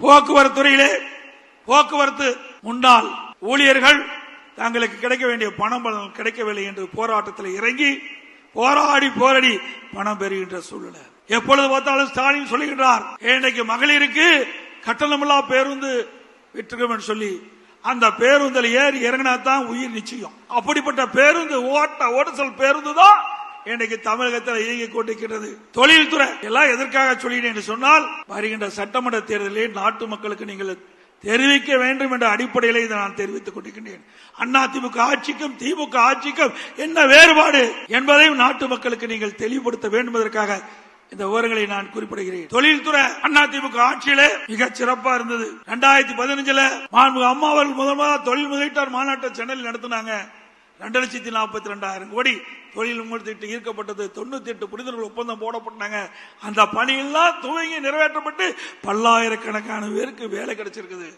போக்குவரத்து துறையிலே போக்குவரத்து முன்னாள் ஊழியர்கள் தங்களுக்கு கிடைக்க வேண்டிய பணம் பலன் கிடைக்கவில்லை என்று போராட்டத்தில் இறங்கி போராடி போராடி பணம் பெறுகின்ற சூழ்நிலை. எப்பொழுது பார்த்தாலும் ஸ்டாலின் சொல்லுகின்றார் இன்றைக்கு மகளிருக்கு கட்டணமில்லா பேருந்து விட்டுருக்கோம் என்று சொல்லி. அந்த பேருந்தில் ஏறி இறங்கினா தான் உயிர் நிச்சயம். அப்படிப்பட்ட பேருந்து ஓட்ட ஓட்டசல் பேருந்து தான் இன்றைக்கு தமிழகத்தில் இயங்கிக் கொண்டிருக்கிறது. தொழில்துறை. எல்லாம் எதற்காக சொல்லினேன் என்று சொன்னால் வருகின்ற சட்டமன்ற தேர்தலில் நாட்டு மக்களுக்கு நீங்கள் தெரிவிக்க வேண்டும் என்ற அடிப்படையில் இதை நான் தெரிவித்துக் கொண்டிருக்கின்றேன். அண்ணா திமுக ஆட்சிக்கும் திமுக ஆட்சிக்கும் என்ன வேறுபாடு என்பதையும் நாட்டு மக்களுக்கு நீங்கள் தெளிவுபடுத்த வேண்டும் இந்த விவரங்களை நான் குறிப்பிடுகிறேன். தொழில்துறை அண்ணா திமுக ஆட்சியிலே மிக சிறப்பா இருந்தது. ரெண்டாயிரத்தி பதினஞ்சுல மாண்பு அம்மாவர்கள் அவர்கள் முதல் தொழில் முதலீட்டார் மாநாட்டை சென்னையில் நடத்தினாங்க. ரெண்டு லட்சத்தி நாற்பத்தி ரெண்டாயிரம் கோடி தொழில் முன்னிட்டு ஈர்க்கப்பட்டது. தொண்ணூத்தி எட்டு புரிதல்கள் ஒப்பந்தம் போடப்பட்டாங்க. அந்த பணியெல்லாம் துவங்கி நிறைவேற்றப்பட்டு பல்லாயிரக்கணக்கான பேருக்கு வேலை கிடைச்சிருக்குது.